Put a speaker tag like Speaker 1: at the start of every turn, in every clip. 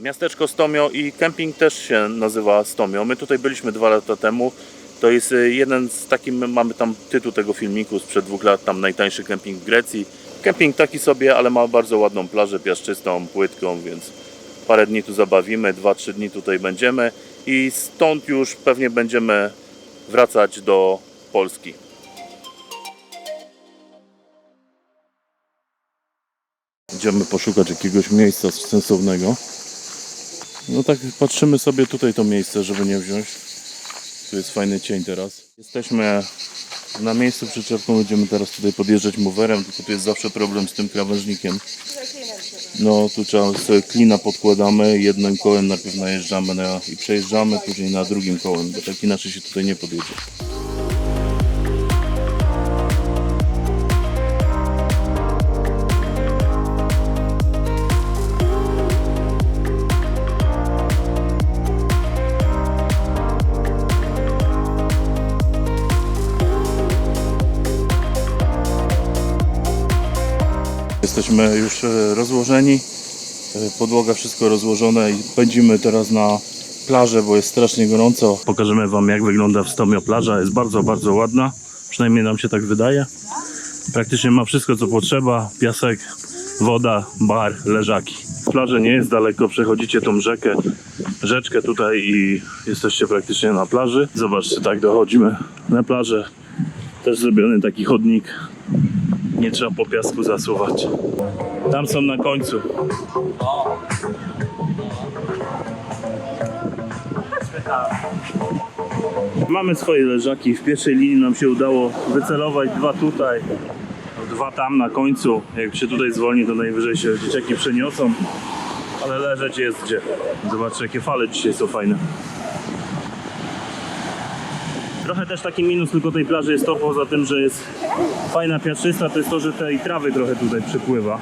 Speaker 1: Miasteczko Stomio i kemping też się nazywa Stomio. My tutaj byliśmy dwa lata temu. To jest y, jeden z takich, my mamy tam tytuł tego filmiku sprzed dwóch lat, tam najtańszy kemping w Grecji. Kemping taki sobie, ale ma bardzo ładną plażę piaszczystą, płytką, więc parę dni tu zabawimy, dwa, trzy dni tutaj będziemy i stąd już pewnie będziemy wracać do Polski. Idziemy poszukać jakiegoś miejsca sensownego. No tak patrzymy sobie tutaj to miejsce, żeby nie wziąć. Tu jest fajny cień teraz. Jesteśmy na miejscu przyczepką, będziemy teraz tutaj podjeżdżać mowerem, tylko tu jest zawsze problem z tym krawężnikiem. No tu trzeba sobie klina podkładamy, jednym kołem najpierw najeżdżamy na, i przejeżdżamy, później na drugim kołem, bo tak inaczej się tutaj nie podjedzie. Jesteśmy już e, rozłożeni, e, podłoga wszystko rozłożone i pędzimy teraz na plażę, bo jest strasznie gorąco. Pokażemy Wam jak wygląda w Stomio plaża, jest bardzo, bardzo ładna, przynajmniej nam się tak wydaje. Praktycznie ma wszystko co potrzeba, piasek, woda, bar, leżaki. Plaża nie jest daleko, przechodzicie tą rzekę, rzeczkę tutaj i jesteście praktycznie na plaży. Zobaczcie, tak dochodzimy na plażę. Też zrobiony taki chodnik nie trzeba po piasku zasuwać. Tam są na końcu. Mamy swoje leżaki. W pierwszej linii nam się udało wycelować dwa tutaj, dwa tam na końcu. Jak się tutaj zwolni, to najwyżej się dzieciaki przeniosą. Ale leżeć jest gdzie. Zobaczcie, jakie fale dzisiaj są fajne. Trochę też taki minus tylko tej plaży jest to, poza tym, że jest fajna piaszczysta, to jest to, że tej trawy trochę tutaj przypływa.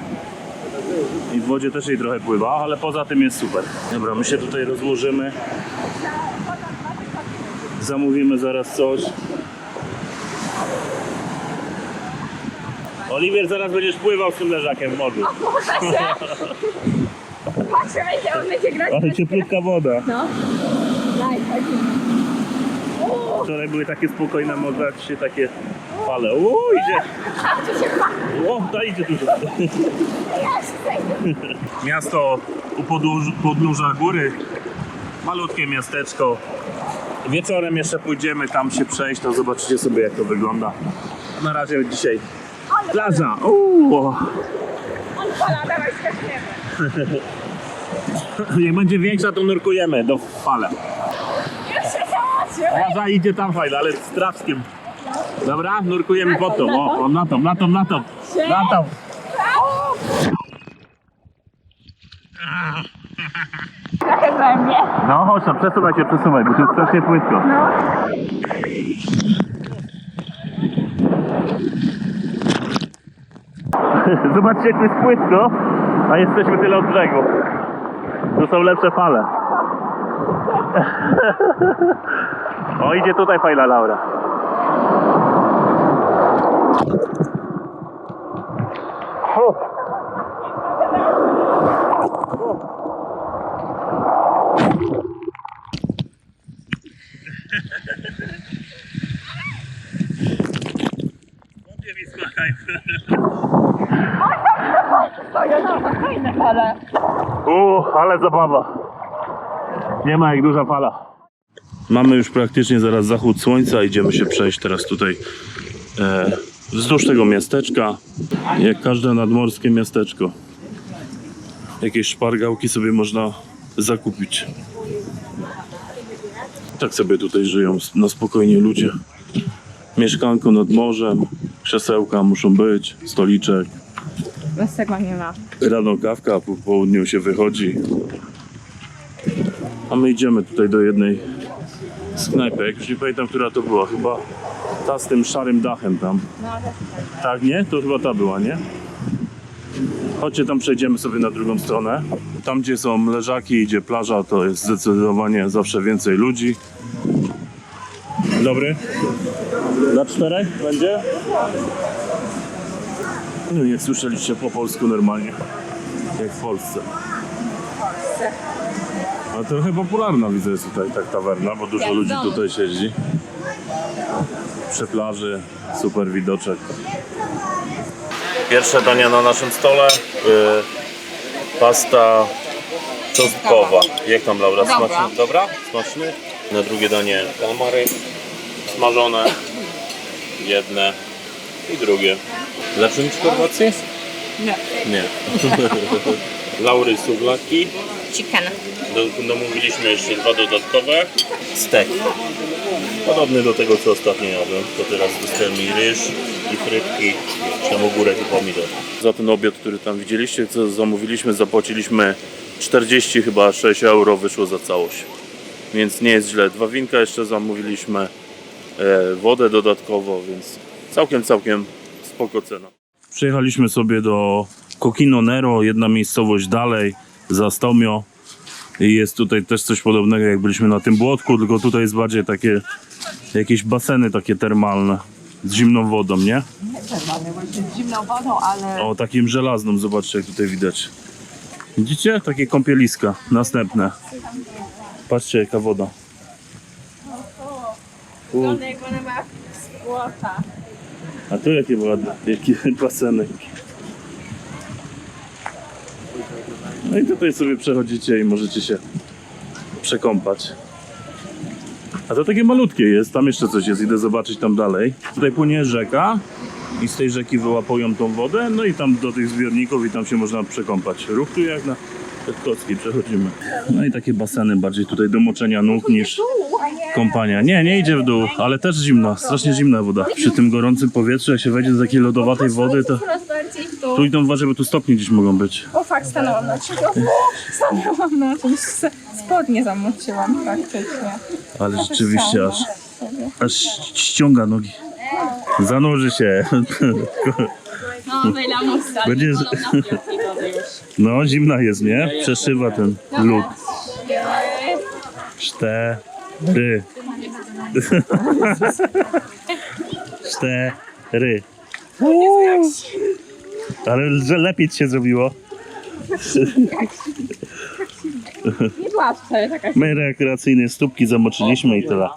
Speaker 1: I w wodzie też jej trochę pływa, ale poza tym jest super. Dobra, my się tutaj rozłożymy. Zamówimy zaraz coś. Oliwier, zaraz będziesz pływał z tym leżakiem w morzu.
Speaker 2: Patrzę, będzie, on będzie grać.
Speaker 1: Ale cieplutka woda.
Speaker 2: No. Daj, chodź.
Speaker 1: Wczoraj były takie spokojne morze, a takie fale. O, idzie. O, ta idzie dużo. Miasto u podnóża góry. Malutkie miasteczko. Wieczorem jeszcze pójdziemy tam się przejść, to zobaczycie sobie jak to wygląda. Na razie dzisiaj plaża. Uuu.
Speaker 2: On pola, dawaj, skaczniemy.
Speaker 1: Jak będzie większa, to nurkujemy do fale. Plaża idzie tam fajna, ale z trawskim. Dobra, nurkujemy pod tą. O, o, na tą, na tą, na tą. Na tą.
Speaker 2: Trochę we mnie.
Speaker 1: No chodź tam, przesuwaj się, przesuwaj, bo to jest strasznie płytko.
Speaker 2: No.
Speaker 1: Zobaczcie, jak to jest płytko, a jesteśmy tyle od brzegu. Tu są lepsze fale. O, idzie tutaj fajna Laura.
Speaker 2: Fajne fale.
Speaker 1: Uuu, ale zabawa. Nie ma jak duża fala. Mamy już praktycznie zaraz zachód słońca. Idziemy się przejść teraz tutaj e, wzdłuż tego miasteczka. Jak każde nadmorskie miasteczko. Jakieś szpargałki sobie można zakupić. Tak sobie tutaj żyją na spokojnie ludzie. Mieszkanko nad morzem, krzesełka muszą być, stoliczek.
Speaker 2: Bez tego nie ma.
Speaker 1: Rano kawka, po południu się wychodzi. A my idziemy tutaj do jednej z knajpek. Już nie pamiętam, która to była. Chyba ta z tym szarym dachem tam.
Speaker 2: No, tak.
Speaker 1: Tak, nie? To chyba ta była, nie? Chodźcie tam przejdziemy sobie na drugą stronę. Tam gdzie są leżaki, gdzie plaża, to jest zdecydowanie zawsze więcej ludzi. Dobry? Dla czterech będzie? No nie słyszeliście po polsku normalnie. Jak w Polsce.
Speaker 2: miejsce.
Speaker 1: A trochę popularna widzę jest tutaj tak tawerna, bo dużo
Speaker 2: Jak
Speaker 1: ludzi
Speaker 2: domu.
Speaker 1: tutaj siedzi. Przy plaży, super widoczek. Pierwsze danie na naszym stole. y, pasta czosnkowa. Jak tam Laura?
Speaker 2: Dobra.
Speaker 1: Smaczny? Dobra? Smaczny? Na drugie danie kalmary smażone. Jedne i drugie. Lepsze niż w Chorwacji?
Speaker 2: Nie.
Speaker 1: Nie. Laury suwlaki.
Speaker 2: Chicken.
Speaker 1: Do, domówiliśmy jeszcze dwa dodatkowe. Stek. Podobny do tego, co ostatnio jadłem. To teraz dostałem mi ryż i frytki, tam ogórek i pomidor. Za ten obiad, który tam widzieliście, co zamówiliśmy, zapłaciliśmy 40 chyba 6 euro wyszło za całość. Więc nie jest źle. Dwa winka jeszcze zamówiliśmy, e, wodę dodatkowo, więc całkiem, całkiem spoko cena. Przyjechaliśmy sobie do Kokino Nero, jedna miejscowość dalej, za Stomio. I jest tutaj też coś podobnego jak byliśmy na tym błotku, tylko tutaj jest bardziej takie jakieś baseny takie termalne z zimną wodą, nie?
Speaker 2: Mamy właśnie z zimną wodą, ale
Speaker 1: O, takim żelazną, zobaczcie jak tutaj widać. Widzicie? Takie kąpieliska. Następne. Patrzcie jaka woda. U, a tu jakie ładne, jakie baseny. No i tutaj sobie przechodzicie i możecie się przekąpać. A to takie malutkie jest, tam jeszcze coś jest, idę zobaczyć tam dalej. Tutaj płynie rzeka i z tej rzeki wyłapują tą wodę, no i tam do tych zbiorników i tam się można przekąpać. Ruch tu jak na Kotki przechodzimy. No i takie baseny bardziej tutaj do moczenia nóg niż kąpania. Nie, nie idzie w dół, ale też zimna, strasznie zimna woda. Przy tym gorącym powietrzu, jak się wejdzie do takiej lodowatej wody, to
Speaker 2: bardziej w dół.
Speaker 1: tu idą uważaj, bo tu stopnie gdzieś mogą być.
Speaker 2: O fakt, stanęłam na czymś. Stanęłam na czymś. Spodnie zamoczyłam faktycznie.
Speaker 1: Ale rzeczywiście aż, aż ściąga nogi. Zanurzy się.
Speaker 2: No, ustali.
Speaker 1: Będziesz- No, zimna jest, nie? Przeszywa ten lód. Cztery. Cztery. Uuu. Ale że lepiej ci się zrobiło.
Speaker 2: Nie była wcale taka
Speaker 1: My rekreacyjne stópki zamoczyliśmy i tyle.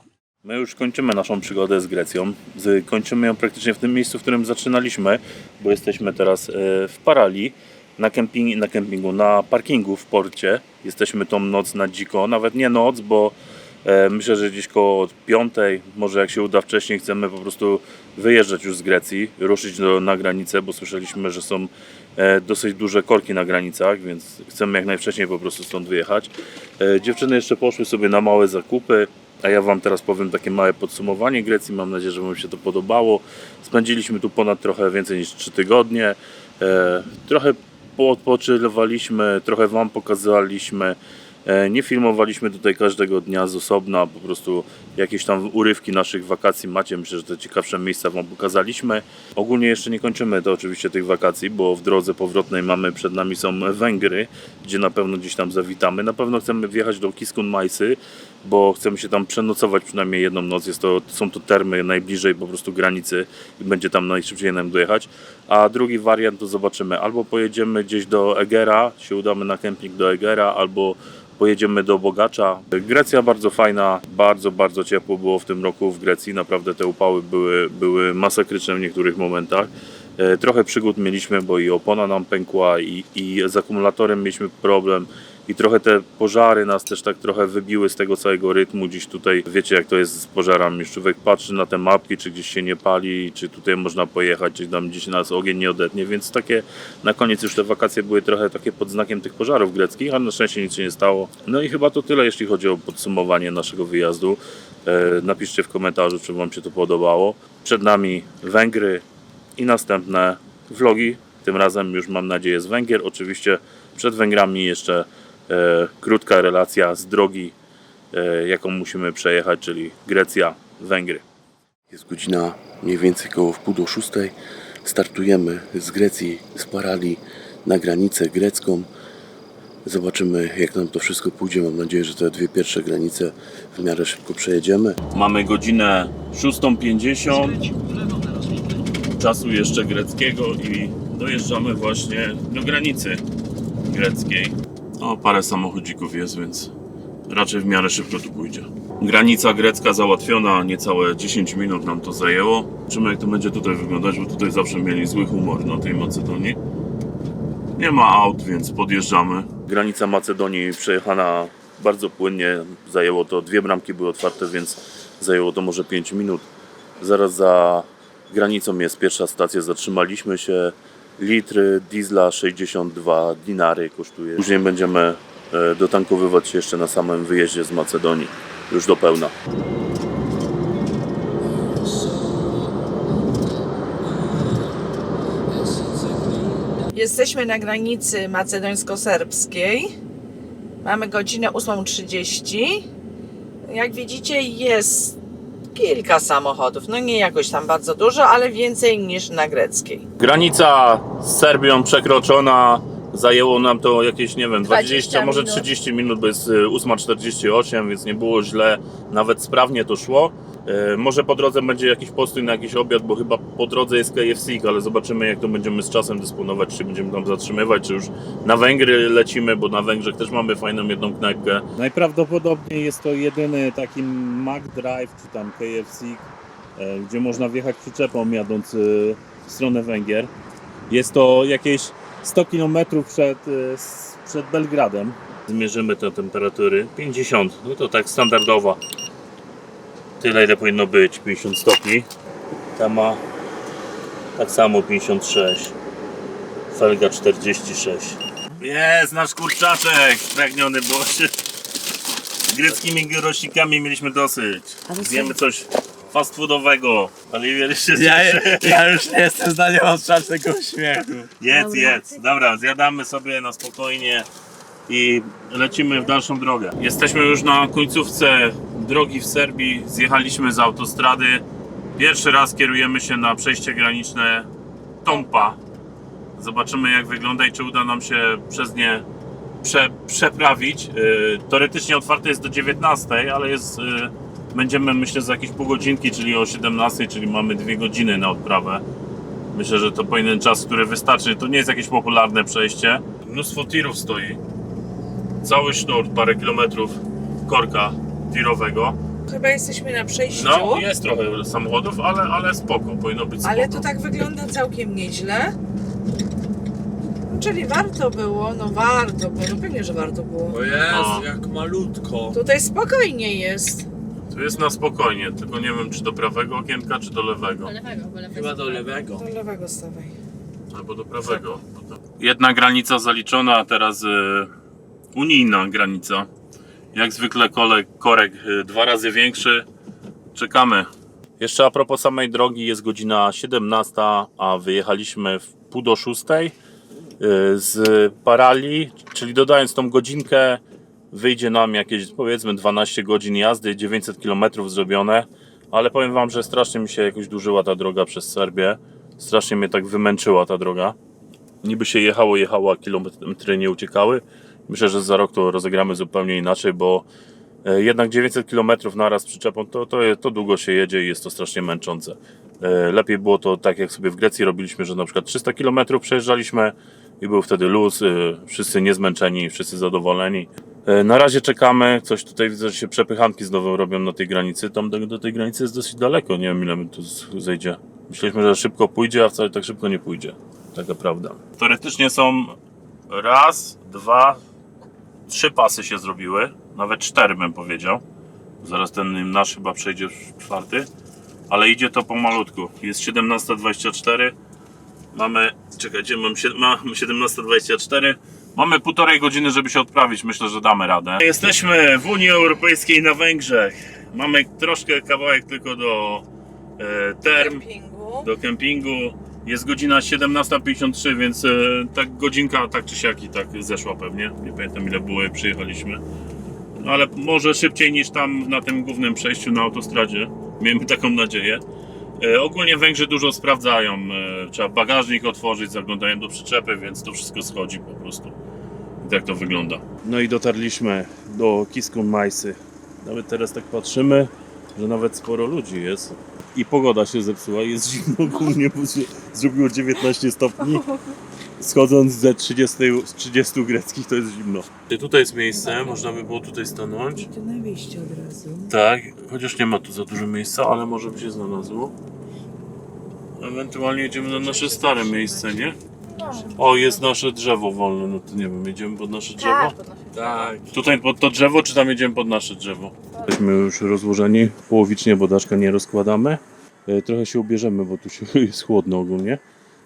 Speaker 1: My już kończymy naszą przygodę z Grecją. Z, kończymy ją praktycznie w tym miejscu, w którym zaczynaliśmy, bo jesteśmy teraz e, w Parali, na, kemping, na kempingu, na parkingu w porcie. Jesteśmy tą noc na dziko, nawet nie noc, bo e, myślę, że gdzieś koło piątej, może jak się uda wcześniej, chcemy po prostu wyjeżdżać już z Grecji, ruszyć do, na granicę, bo słyszeliśmy, że są e, dosyć duże korki na granicach, więc chcemy jak najwcześniej po prostu stąd wyjechać. E, dziewczyny jeszcze poszły sobie na małe zakupy, a ja Wam teraz powiem takie małe podsumowanie Grecji. Mam nadzieję, że Wam się to podobało. Spędziliśmy tu ponad trochę więcej niż 3 tygodnie. E, trochę odpoczywaliśmy, trochę Wam pokazaliśmy. E, Nie filmowaliśmy tutaj każdego dnia z osobna, po prostu jakieś tam urywki naszych wakacji macie. Myślę, że te ciekawsze miejsca Wam pokazaliśmy. Ogólnie jeszcze nie kończymy to oczywiście tych wakacji, bo w drodze powrotnej mamy przed nami są Węgry, gdzie na pewno gdzieś tam zawitamy. Na pewno chcemy wjechać do Kiskun Majsy, bo chcemy się tam przenocować przynajmniej jedną noc. Jest to, są to termy najbliżej po prostu granicy i będzie tam najszybciej nam dojechać. A drugi wariant to zobaczymy. Albo pojedziemy gdzieś do Egera, się udamy na kemping do Egera, albo pojedziemy do Bogacza. Grecja bardzo fajna, bardzo, bardzo ciepło było w tym roku w Grecji. Naprawdę te upały były, były masakryczne w niektórych momentach. E, Trochę przygód mieliśmy, bo i opona nam pękła i, i z akumulatorem mieliśmy problem i trochę te pożary nas też tak trochę wybiły z tego całego rytmu. Dziś tutaj wiecie jak to jest z pożarami. Człowiek patrzy na te mapki, czy gdzieś się nie pali, czy tutaj można pojechać, czy tam gdzieś nas ogień nie odetnie, więc takie na koniec już te wakacje były trochę takie pod znakiem tych pożarów greckich, ale na szczęście nic się nie stało. No i chyba to tyle, jeśli chodzi o podsumowanie naszego wyjazdu. E, Napiszcie w komentarzu, czy Wam się to podobało. Przed nami Węgry i następne vlogi. Tym razem już mam nadzieję z Węgier. Oczywiście przed Węgrami jeszcze e, krótka relacja z drogi, e, jaką musimy przejechać, czyli Grecja, Węgry.
Speaker 3: Jest godzina mniej więcej koło wpół do szóstej. Startujemy z Grecji, z Parali na granicę grecką. Zobaczymy jak nam to wszystko pójdzie. Mam nadzieję, że te dwie pierwsze granice w miarę szybko przejedziemy.
Speaker 1: Mamy godzinę 6.50 czasu jeszcze greckiego i dojeżdżamy właśnie do granicy greckiej. No, parę samochodzików jest, więc raczej w miarę szybko tu pójdzie. Granica grecka załatwiona, niecałe 10 minut nam to zajęło. Zobaczymy jak to będzie tutaj wyglądać, bo tutaj zawsze mieli zły humor na tej Macedonii. Nie ma aut, więc podjeżdżamy. Granica Macedonii przejechana bardzo płynnie. Zajęło to, dwie bramki były otwarte, więc zajęło to może 5 minut. Zaraz za granicą jest pierwsza stacja, zatrzymaliśmy się. Litry diesla 62 dinary kosztuje. Później będziemy e, dotankowywać się jeszcze na samym wyjeździe z Macedonii, już do pełna.
Speaker 4: Jesteśmy na granicy macedońsko-serbskiej. Mamy godzinę 8.30. Jak widzicie, jest kilka samochodów. No nie jakoś tam bardzo dużo, ale więcej niż na greckiej.
Speaker 1: Granica z Serbią przekroczona. Zajęło nam to jakieś, nie wiem, 20,
Speaker 4: 20
Speaker 1: może
Speaker 4: minut.
Speaker 1: 30 minut, bo jest y, 8.48, więc nie było źle, nawet sprawnie to szło. E, Może po drodze będzie jakiś postój na jakiś obiad, bo chyba po drodze jest KFC, ale zobaczymy jak to będziemy z czasem dysponować, czy będziemy tam zatrzymywać, czy już na Węgry lecimy, bo na Węgrzech też mamy fajną jedną knajpkę.
Speaker 5: Najprawdopodobniej jest to jedyny taki Mac Drive czy tam KFC, e, gdzie można wjechać przyczepą jadąc e, w stronę Węgier. Jest to jakieś 100 km przed, przed Belgradem.
Speaker 1: Zmierzymy te temperatury. 50, no to tak standardowa. Tyle ile powinno być, 50 stopni. Ta ma tak samo 56. Felga 46. Jest nasz kurczaczek spragniony, bo się greckimi gyrosikami mieliśmy dosyć. Zjemy coś fast foodowego. Oliwier jeszcze
Speaker 6: Ja, ja już nie jestem w stanie otrzymać tego śmiechu.
Speaker 1: Jedz, jedz. Dobra, zjadamy sobie na spokojnie i lecimy w dalszą drogę. Jesteśmy już na końcówce drogi w Serbii. Zjechaliśmy z autostrady. Pierwszy raz kierujemy się na przejście graniczne Tompa. Zobaczymy jak wygląda i czy uda nam się przez nie prze, przeprawić. Yy, teoretycznie otwarte jest do 19, ale jest, yy, będziemy myślę za jakieś pół godzinki, czyli o 17, czyli mamy dwie godziny na odprawę. Myślę, że to powinien czas, który wystarczy. To nie jest jakieś popularne przejście. Mnóstwo tirów stoi. Cały sznur, parę kilometrów korka tirowego.
Speaker 4: Chyba jesteśmy na przejściu,
Speaker 1: No, jest trochę samochodów, ale, ale spoko, powinno być spoko.
Speaker 4: ale to tak wygląda całkiem nieźle. No, Czyli warto było, no warto było, no pewnie, że warto było.
Speaker 6: O Jezu,
Speaker 1: No.
Speaker 6: jak malutko.
Speaker 4: Tutaj spokojnie jest.
Speaker 1: Tu jest na spokojnie, tylko nie wiem, czy do prawego okienka, czy do lewego.
Speaker 6: Chyba do lewego.
Speaker 4: Do lewego stawaj.
Speaker 1: Albo do prawego. bo to- Jedna granica zaliczona, a teraz y, unijna granica. Jak zwykle kolek, korek y, dwa razy większy. Czekamy. Jeszcze a propos samej drogi, jest godzina 17, a wyjechaliśmy w pół do szóstej y, z Parali, czyli dodając tą godzinkę, wyjdzie nam jakieś powiedzmy 12 godzin jazdy, 900 km zrobione, ale powiem Wam, że strasznie mi się jakoś dłużyła ta droga przez Serbię. Strasznie mnie tak wymęczyła ta droga. Niby się jechało, jechało, a kilometry nie uciekały. Myślę, że za rok to rozegramy zupełnie inaczej, bo e, jednak 900 km naraz przyczepą to, to, to długo się jedzie i jest to strasznie męczące. E, Lepiej było to tak, jak sobie w Grecji robiliśmy, że na przykład 300 km przejeżdżaliśmy i był wtedy luz, e, wszyscy niezmęczeni, wszyscy zadowoleni. Na razie czekamy, coś tutaj widzę, że się przepychanki znowu robią na tej granicy. Tam do, do tej granicy jest dosyć daleko, nie wiem ile mi tu zejdzie. Myśleliśmy, że szybko pójdzie, a wcale tak szybko nie pójdzie. Taka prawda. Teoretycznie są raz, dwa, trzy pasy się zrobiły. Nawet cztery bym powiedział. Zaraz ten nasz chyba przejdzie w czwarty. Ale idzie to pomalutku. Jest 17.24. Mamy, czekajcie, mam 17.24. Mamy półtorej godziny, żeby się odprawić. Myślę, że damy radę. Jesteśmy w Unii Europejskiej na Węgrzech. Mamy troszkę kawałek tylko do e, term
Speaker 4: Kempingu.
Speaker 1: do kempingu. Jest godzina 17.53, więc e, tak godzinka tak czy siak i tak zeszła pewnie. Nie pamiętam ile było, przyjechaliśmy. No, ale może szybciej niż tam na tym głównym przejściu na autostradzie. Miejmy taką nadzieję. E, ogólnie Węgrzy dużo sprawdzają. E, trzeba bagażnik otworzyć, zaglądają do przyczepy, więc to wszystko schodzi po prostu. I tak to wygląda.
Speaker 5: No i dotarliśmy do Kiskun Majsy. Nawet teraz tak patrzymy, że nawet sporo ludzi jest. I pogoda się zepsuła, jest zimno ogólnie, bo się zrobiło 19 stopni.
Speaker 1: schodząc ze 30, z 30 greckich to jest zimno. Tutaj jest miejsce, można by było tutaj stanąć.
Speaker 4: To na wyjście od razu.
Speaker 1: Tak, chociaż nie ma tu za dużo miejsca, ale może by się znalazło. Ewentualnie jedziemy na nasze stare miejsce, nie? O, jest nasze drzewo wolne, no to nie wiem, jedziemy pod nasze drzewo? Tak. Tutaj pod to drzewo, czy tam jedziemy pod nasze drzewo? Jesteśmy już rozłożeni, połowicznie, bo daszka nie rozkładamy. E, Trochę się ubierzemy, bo tu się jest chłodno ogólnie.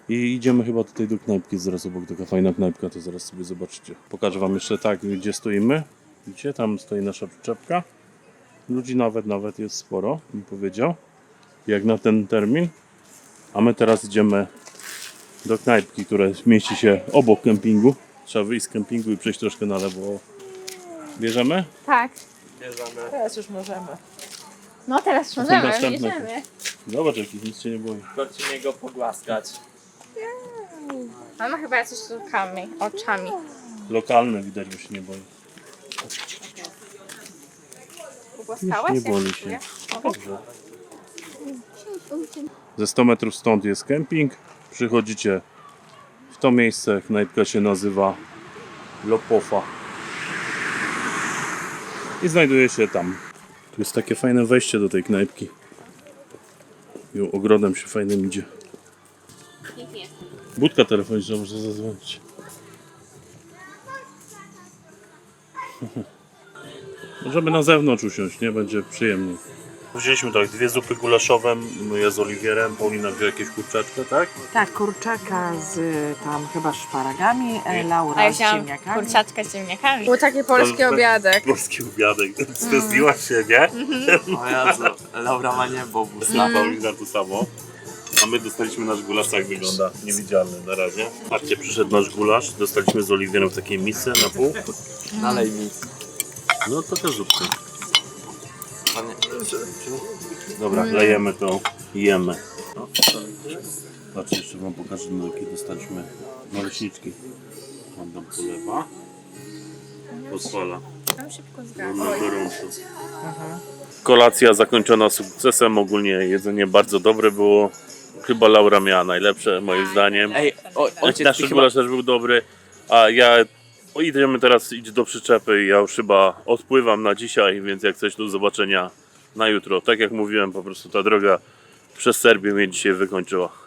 Speaker 1: I idziemy chyba tutaj do knajpki, zaraz obok taka fajna knajpka, to zaraz sobie zobaczycie. Pokażę wam jeszcze tak, gdzie stoimy. Widzicie, tam stoi nasza przyczepka. Ludzi nawet, nawet jest sporo, bym powiedział. Jak na ten termin. A my teraz idziemy do knajpki, która mieści się obok kempingu. Trzeba wyjść z kempingu i przejść troszkę na lewo. Bierzemy?
Speaker 2: Tak.
Speaker 4: Teraz już możemy.
Speaker 2: No teraz
Speaker 1: są
Speaker 2: możemy,
Speaker 1: następne.
Speaker 2: bierzemy.
Speaker 1: Zobacz, jaki nic się nie boi.
Speaker 6: Chodźcie niego pogłaskać.
Speaker 2: Mama chyba coś z oczami. oczami.
Speaker 1: Lokalne widać, bo się nie boi.
Speaker 2: Pogłaskałaś?
Speaker 1: Nie boli
Speaker 2: się?
Speaker 1: Dobrze. Ze 100 metrów stąd jest kemping. Przychodzicie w to miejsce. Knajpka się nazywa Lopofa. I znajduje się tam. Tu jest takie fajne wejście do tej knajpki. I ogrodem się fajnym idzie. Budka telefoniczna może zadzwonić. Możemy na zewnątrz usiąść, nie? Będzie przyjemniej. Wzięliśmy tak, dwie zupy gulaszowe, ja z Oliwierem, Paulina wzięła jakieś kurczaczkę, tak?
Speaker 4: Tak, kurczaka z tam chyba szparagami, e,
Speaker 2: A
Speaker 4: Laura
Speaker 2: ja
Speaker 4: z
Speaker 2: chciałam
Speaker 4: ziemniakami.
Speaker 2: kurczaczkę z ziemniakami. Był taki polski obiadek.
Speaker 1: Polski obiadek, stęskniłaś się, nie?
Speaker 6: O Jezu, Laura ma niebo w
Speaker 1: Na
Speaker 6: ustach.
Speaker 1: Paulina to samo. A my dostaliśmy nasz gulasz, tak wygląda, niewidzialny na razie. Patrzcie, przyszedł nasz gulasz, dostaliśmy z Oliwierem w takiej misce na pół.
Speaker 6: Nalej mi.
Speaker 1: No to też zupka. Dobra, lejemy to jemy. Patrzcie, jeszcze wam pokażę, no, jakie dostaliśmy naleśniczki. Pan tam polewa. Pozwala.
Speaker 2: Tam szybko zgadza.
Speaker 1: Na gorąco. Kolacja zakończona sukcesem. Ogólnie jedzenie bardzo dobre było. Chyba Laura miała najlepsze, moim zdaniem.
Speaker 6: Ej, o, ojciec
Speaker 1: Nasz
Speaker 6: mi chyba...
Speaker 1: też był dobry. A ja o, idziemy teraz iść do przyczepy i ja już chyba odpływam na dzisiaj, więc jak coś do zobaczenia na jutro. Tak jak mówiłem, po prostu ta droga przez Serbię mnie dzisiaj wykończyła.